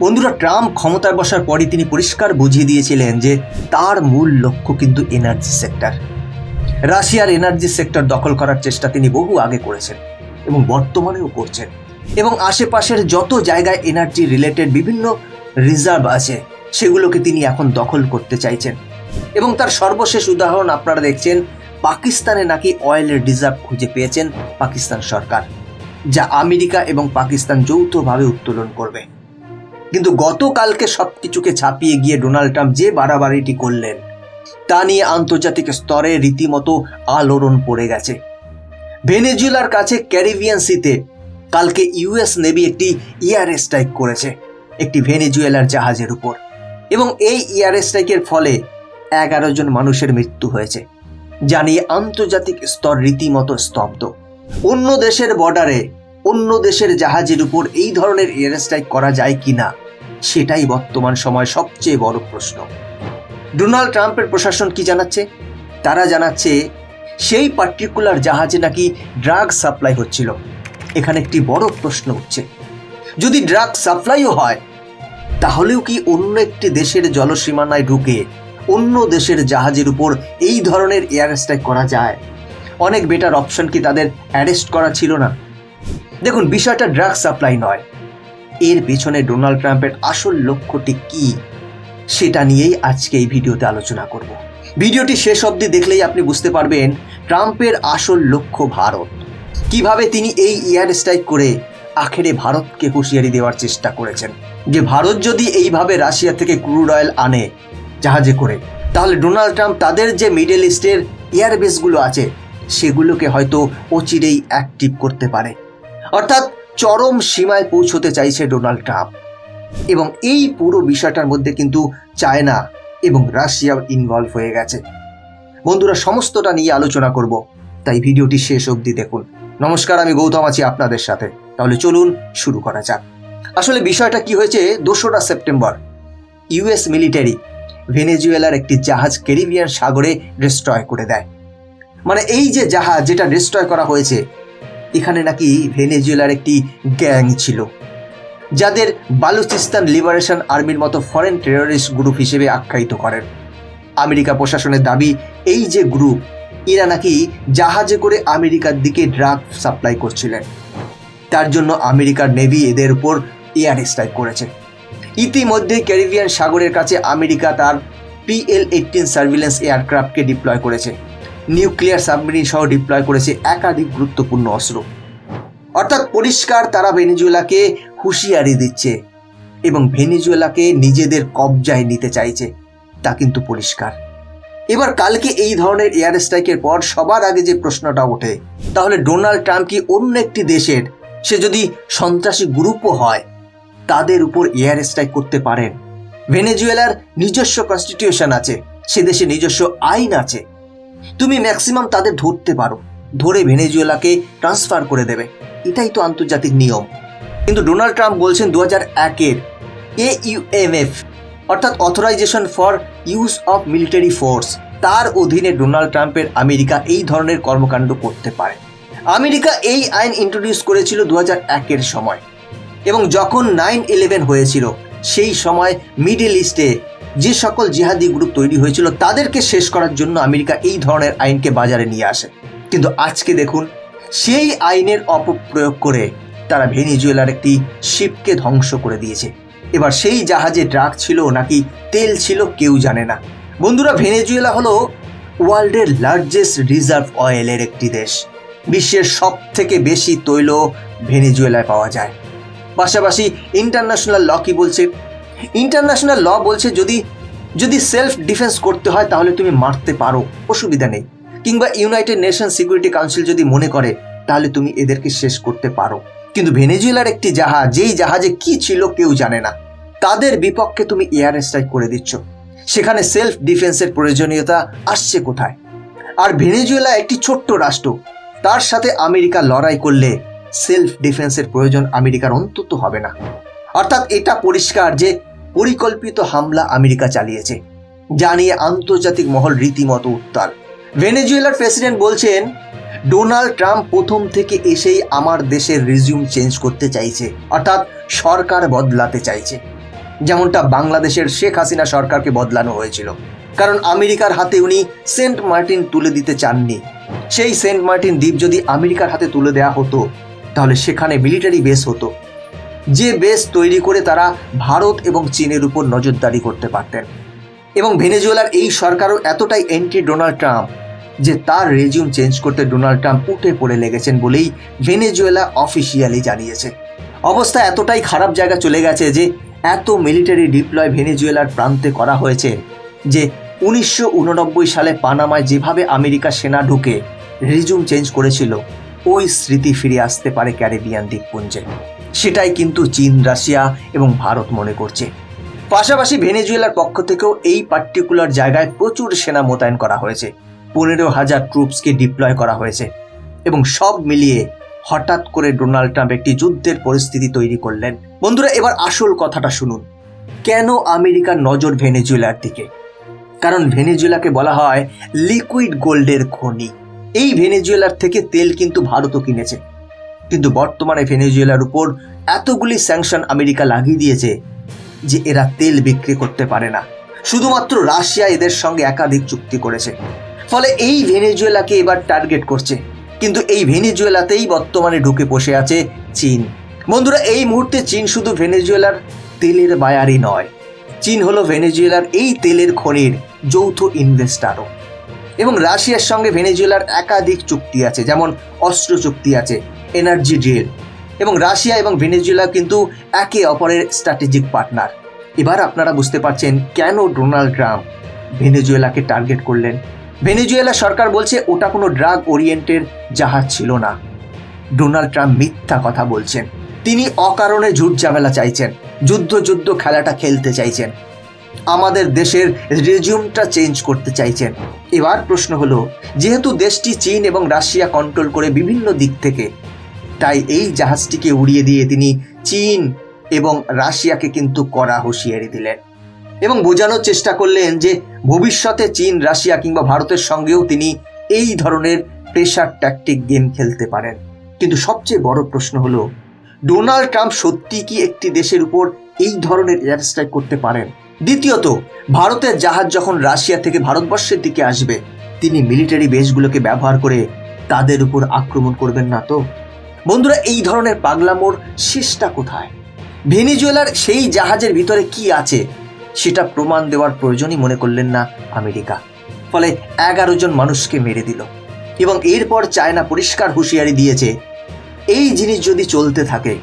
বন্ধুরা, ট্রাম্প ক্ষমতায় বসার পরই তিনি পরিষ্কার বুঝিয়ে দিয়েছিলেন যে তার মূল লক্ষ্য কিন্তু এনার্জি সেক্টর রাশিয়ার এনার্জি সেক্টর দখল করার চেষ্টা তিনি বহু আগে করেছেন এবং বর্তমানেও করছেন। এবং আশেপাশের যত জায়গায় এনার্জি রিলেটেড বিভিন্ন রিজার্ভ আছে, সেগুলোকে তিনি এখন দখল করতে চাইছেন। এবং তার সর্বশেষ উদাহরণ আপনারা দেখছেন, পাকিস্তানে নাকি অয়েলের রিজার্ভ খুঁজে পেয়েছেন পাকিস্তান সরকার, যা আমেরিকা এবং পাকিস্তান যৌথভাবে উত্তোলন করবে। কিন্তু গতকালকে সব কিছুকে ছাপিয়ে গিয়ে ডোনাল্ড ট্রাম্প যে বাড়াবাড়িটি করলেন, তা নিয়ে আন্তর্জাতিক স্তরে রীতিমতো আলোড়ন পড়ে গেছে। ভেনেজুয়েলার কাছে ক্যারিবিয়ান সিতে কালকে ইউএস নেভি একটি ইয়ার স্ট্রাইক করেছে, একটি ভেনেজুয়েলার জাহাজের উপর। এবং এই ইয়ার স্ট্রাইকের ফলে এগারো জন মানুষের মৃত্যু হয়েছে, যা নিয়ে আন্তর্জাতিক স্তর রীতিমতো স্তব্ধ। অন্য দেশের বর্ডারে অন্য দেশের জাহাজের উপর এই ধরনের এয়ার স্ট্রাইক করা যায় কিনা সেটাই বর্তমান সময় সবচেয়ে বড় প্রশ্ন। ডোনাল্ড ট্রাম্পের প্রশাসন কি জানাচ্ছে? তারা জানাচ্ছে, সেই পার্টিকুলার জাহাজে নাকি ড্রাগ সাপ্লাই হচ্ছিল। এখানে একটি বড় প্রশ্ন উঠছে। যদি ড্রাগ সাপ্লাইও হয়, তাহলেও কি অন্য একটি দেশের জলসীমানায় ঢুকে অন্য দেশের জাহাজের উপর এই ধরনের এয়ার স্ট্রাইক করা যায়? অনেক বেটার অপশন কি তাদের অ্যারেস্ট করা ছিল না? দেখুন, বিষয়টা ড্রাগ সাপ্লাই নয়। এর পেছনে ডোনাল্ড ট্রাম্পের আসল লক্ষ্যটি কি, সেটা নিয়েই আজকে এই ভিডিওতে আলোচনা করব। ভিডিওটি শেষ অবধি দেখলেই আপনি বুঝতে পারবেন ট্রাম্পের আসল লক্ষ্য ভারত। কীভাবে তিনি এই এয়ার স্ট্রাইক করে আখেরে ভারতকে হুঁশিয়ারি দেওয়ার চেষ্টা করেছেন। যে ভারত যদি এইভাবে রাশিয়া থেকে ক্রুড অয়েল আনে জাহাজে করে, তাহলে ডোনাল্ড ট্রাম্প তাদের যে মিডল ইস্টের এয়ারবেসগুলো আছে, সেগুলোকে হয়তো অচিরেই অ্যাক্টিভ করতে পারে। অর্থাৎ চরম সীমায় পৌঁছতে চাইছে ডোনাল্ড ট্রাম্প। এবং এই পুরো বিষয়টার মধ্যে কিন্তু চায়না এবং রাশিয়াও ইনভলভ হয়ে গেছে। বন্ধুরা, সমস্তটা নিয়ে আলোচনা করব। তাই ভিডিওটি শেষ অবধি দেখুন। নমস্কার, আমি গৌতম আছি আপনাদের সাথে। তাহলে চলুন শুরু করা যাক। আসলে বিষয়টা কি হয়েছে? দোসরা সেপ্টেম্বর ইউএস মিলিটারি ভেনেজুয়েলার একটি জাহাজ ক্যারিবিয়ান সাগরে ডিস্ট্রয় করে দেয়। মানে এই যে জাহাজ যেটা ডিস্ট্রয় করা হয়েছে এখানে নাকি ভেনেজুয়েলার একটি গ্যাং ছিল, যাদের বালুচিস্তান লিবারেশন আর্মির মতো ফরেন টেররিস্ট গ্রুপ হিসেবে আখ্যায়িত করেন। আমেরিকা প্রশাসনের দাবি, এই যে গ্রুপ, এরা নাকি জাহাজে করে আমেরিকার দিকে ড্রাগ সাপ্লাই করছিলেন। তার জন্য আমেরিকার নেভি এদের উপর এয়ার স্ট্রাইক করেছে। ইতিমধ্যে ক্যারিবিয়ান সাগরের কাছে আমেরিকা তার পিএল এইটিন সার্ভিলেন্স এয়ারক্রাফটকে ডিপ্লয় করেছে। নিউক্লিয়ার সাবমেরিন সহ ডিপ্লয় করেছে একাধিক গুরুত্বপূর্ণ অস্ত্র। অর্থাৎ পরিষ্কার তারা ভেনিজুয়েলাকে হুঁশিয়ারি দিচ্ছে এবং ভেনিজুয়েলাকে নিজেদের কবজায় নিতে চাইছে। তা কিন্তু পরিষ্কার। এবার কালকে এই ধরনের এয়ার স্ট্রাইকের পর সবার আগে যে প্রশ্নটা ওঠে, তাহলে ডোনাল্ড ট্রাম্প কি অন্য একটি দেশের, সে যদি সন্ত্রাসী গ্রুপও হয়, তাদের উপর এয়ার স্ট্রাইক করতে পারেন? ভেনেজুয়েলার নিজস্ব কনস্টিটিউশন আছে, সে দেশে নিজস্ব আইন আছে। তুমি ম্যাক্সিমাম তাদের ধরতে পারো। ধরে ভেনেজুয়েলাকে ট্রান্সফার করে দেবে। এটাই তো আন্তর্জাতিক নিয়ম। কিন্তু ডোনাল্ড ট্রাম্প বলছেন দু হাজার একের এ ইউএমএফ অর্থাৎ authorization for use of military force তার অধীনে ডোনাল্ড ট্রাম্পের আমেরিকা এই ধরনের কর্মকাণ্ড করতে পারে। আমেরিকা এই আইন ইন্ট্রোডিউস করেছিল দু হাজার একের সময়। এবং যখন নাইন ইলেভেন হয়েছিল, সেই সময় মিডল ইস্টে যে সকল জিহাদি গ্রুপ তৈরি হয়েছিল, তাদেরকে শেষ করার জন্য আমেরিকা এই ধরনের আইনকে বাজারে নিয়ে আসে। কিন্তু আজকে দেখুন, সেই আইনের অপপ্রয়োগ করে তারা ভেনিজুয়েলার একটি শিপকে ধ্বংস করে দিয়েছে। এবার সেই জাহাজে ড্রাগ ছিল নাকি তেল ছিল কেউ জানে না। বন্ধুরা, ভেনেজুয়েলা হলো ওয়ার্ল্ডের লার্জেস্ট রিজার্ভ অয়েলের একটি দেশ। বিশ্বের সব থেকে বেশি তৈল ভেনেজুয়েলায় পাওয়া যায়। পাশাপাশি ইন্টারন্যাশনাল ল কি বলছে ইন্টারন্যাশনাল ল বলছে যদি যদি সেলফ ডিফেন্স করতে হয় তাহলে তুমি মারতে পারো, অসুবিধা নেই। কিংবা ইউনাইটেড নেশন সিকিউরিটি কাউন্সিল যদি মনে করে, তাহলে তুমি এদেরকে শেষ করতে পারো। কিন্তু ভেনেজুয়েলার একটি জাহাজ, যেই জাহাজে কি ছিল কেউ জানে না। তাদের বিপক্ষে তুমি এয়ার স্ট্রাইক করে দিচ্ছ। সেখানে সেলফ ডিফেন্সের প্রয়োজনীয়তা আসছে কোথায়? আর ভেনেজুয়েলা একটি ছোট্ট রাষ্ট্র। তার সাথে আমেরিকা লড়াই করলে সেলফ ডিফেন্সের প্রয়োজন আমেরিকার অন্তত হবে না। অর্থাৎ এটা পরিষ্কার যে পরিকল্পিত হামলা আমেরিকা চালিয়েছে, যা নিয়ে আন্তর্জাতিক মহল রীতিমতো উত্তাল। ভেনেজুয়েলার প্রেসিডেন্ট বলছেন, ডোনাল্ড ট্রাম্প প্রথম থেকে এসেই আমার দেশের রিজিউম চেঞ্জ করতে চাইছে, অর্থাৎ সরকার বদলাতে চাইছে। যেমনটা বাংলাদেশের শেখ হাসিনা সরকারকে বদলানো হয়েছিল। কারণ আমেরিকার হাতে উনি সেন্ট মার্টিন তুলে দিতে চাননি। সেই সেন্ট মার্টিন দ্বীপ যদি আমেরিকার হাতে তুলে দেওয়া হতো, তাহলে সেখানে মিলিটারি বেস হতো। যে বেস তৈরি করে তারা ভারত এবং চীনের উপর নজরদারি করতে পারতেন। এবং ভেনেজুয়েলার এই সরকারও এতটাই এন্টি ডোনাল্ড ট্রাম্প যে তার রেজিউম চেঞ্জ করতে ডোনাল্ড ট্রাম্প উঠে পড়ে লেগেছেন বলেই ভেনেজুয়েলা অফিসিয়ালি জানিয়েছে। অবস্থা এতটাই খারাপ জায়গা চলে গেছে যে এত মিলিটারি ডিপ্লয় ভেনেজুয়েলার প্রান্তে করা হয়েছে যে উনিশশো উননব্বই সালে পানামায় যেভাবে আমেরিকা সেনা ঢুকে রিজুম চেঞ্জ করেছিল, ওই স্মৃতি ফিরে আসতে পারে ক্যারিবিয়ান দ্বীপপুঞ্জে। সেটাই কিন্তু চীন, রাশিয়া এবং ভারত মনে করছে। পাশাপাশি ভেনেজুয়েলার পক্ষ থেকেও এই পার্টিকুলার জায়গায় প্রচুর সেনা মোতায়েন করা হয়েছে। পনেরো হাজার ট্রুপসকে ডিপ্লয় করা হয়েছে এবং সব মিলিয়ে হঠাৎ করে ডোনাল্ড ট্রাম্প একটি যুদ্ধের পরিস্থিতি তৈরি করলেন। বন্ধুরা, এবার আসল কথাটা শুনুন। কেন আমেরিকার নজর ভেনেজুয়েলার দিকে? কারণ ভেনেজুয়েলাকে বলা হয় লিকুইড গোল্ডের খনি। এই ভেনেজুয়েলার থেকে তেল কিন্তু ভারতও কিনেছে। কিন্তু বর্তমানে ভেনেজুয়েলার উপর এতগুলি স্যাংশন আমেরিকা লাগিয়ে দিয়েছে যে এরা তেল বিক্রি করতে পারে না। শুধুমাত্র রাশিয়া এদের সঙ্গে একাধিক চুক্তি করেছে। ফলে এই ভেনেজুয়েলাকে এবার টার্গেট করছে। কিন্তু এই ভেনেজুয়েলাতেই বর্তমানে ঢুকে বসে আছে চীন। বন্ধুরা, এই মুহূর্তে চীন শুধু ভেনেজুয়েলার তেলের বায়ারই নয়। চীন হলো ভেনেজুয়েলার এই তেলের খনির যৌথ ইনভেস্টারও। এবং রাশিয়ার সঙ্গে ভেনেজুয়েলার একাধিক চুক্তি আছে, যেমন অস্ত্র চুক্তি আছে এনার্জি ডিল এবং রাশিয়া এবং ভেনেজুয়েলা কিন্তু একে অপরের স্ট্র্যাটেজিক পার্টনার এবার আপনারা বুঝতে পারছেন কেন ডোনাল্ড ট্রাম্প ভেনেজুয়েলাকে টার্গেট করলেন। ভেনেজুয়েলা সরকার বলছে ওটা কোনো ড্রাগ ওরিয়েন্টেড জাহাজ ছিল না। ডোনাল্ড ট্রাম্প মিথ্যা কথা বলছেন। তিনি অকারণে ঝুট ঝামেলা চাইছেন, যুদ্ধ যুদ্ধ খেলাটা খেলতে চাইছেন। আমাদের দেশের রেজিউমটা চেঞ্জ করতে চাইছেন। এবার প্রশ্ন হলো, যেহেতু দেশটি চীন এবং রাশিয়া কন্ট্রোল করে বিভিন্ন দিক থেকে তাই এই জাহাজটিকে উড়িয়ে দিয়ে তিনি চীন এবং রাশিয়াকে কিন্তু কড়া হুঁশিয়ারি দিলেন। এবং বোঝানোর চেষ্টা করলেন যে ভবিষ্যতে চীন, রাশিয়া কিংবা ভারতের সঙ্গেও তিনি এই ধরনের প্রেশার ট্যাকটিক গেম খেলতে পারেন। কিন্তু সবচেয়ে বড় প্রশ্ন হলো, ডোনাল্ড ট্রাম্প সত্যি কি একটি দেশের উপর এই ধরনের এয়ার স্ট্রাইক করতে পারেন? দ্বিতীয়ত, ভারতের জাহাজ যখন রাশিয়া থেকে ভারতবর্ষের দিকে আসবে, তিনি মিলিটারি বেসগুলোকে ব্যবহার করে তাদের উপর আক্রমণ করবেন না তো? বন্ধুরা, এই ধরনের পাগলামোর শেষটা কোথায়? ভেনিজুয়েলার সেই জাহাজের ভিতরে কি আছে? সেটা প্রমাণ দেওয়ার প্রয়োজনই মনে করলেন না আমেরিকা। ফলে এগারো জন মানুষকে মেরে দিল এবং এরপর চায়না পরিষ্কার হুঁশিয়ারি দিয়েছে, এই জিনিস যদি চলতে থাকে,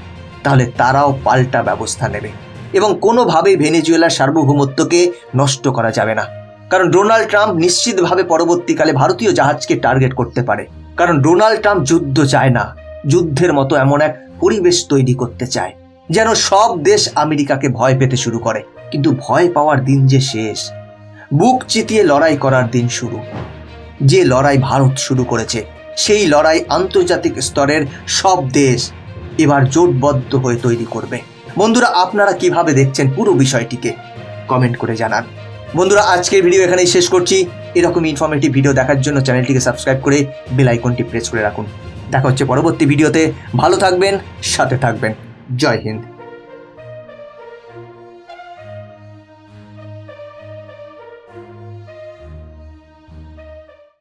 তাহলে তারাও পাল্টা ব্যবস্থা নেবে এবং কোনোভাবেই ভেনেজুয়েলার সার্বভৌমত্বকে নষ্ট করা যাবে না। কারণ ডোনাল্ড ট্রাম্প নিশ্চিতভাবে পরবর্তীকালে ভারতীয় জাহাজকে টার্গেট করতে পারে। কারণ ডোনাল্ড ট্রাম্প যুদ্ধ চায় না। যুদ্ধের মতো এমন এক পরিবেশ তৈরি করতে চায়, যেন সব দেশ আমেরিকাকে ভয় পেতে শুরু করে। কিন্তু ভয় পাওয়ার দিন যে শেষ। বুক চিতিয়ে লড়াই করার দিন শুরু। যে লড়াই ভারত শুরু করেছে, সেই লড়াই আন্তর্জাতিক স্তরের সব দেশ এবার জোটবদ্ধ হয়ে তৈরি করবে। বন্ধুরা, আপনারা কীভাবে দেখছেন পুরো বিষয়টিকে, কমেন্ট করে জানান। বন্ধুরা, আজকের ভিডিও এখানেই শেষ করছি। এরকম ইনফরমেটিভ ভিডিও দেখার জন্য চ্যানেলটিকে সাবস্ক্রাইব করে বেল আইকনটি প্রেস করে রাখুন। দেখা হচ্ছে পরবর্তী ভিডিওতে। ভালো থাকবেন সাথে থাকবেন। জয় হিন্দ।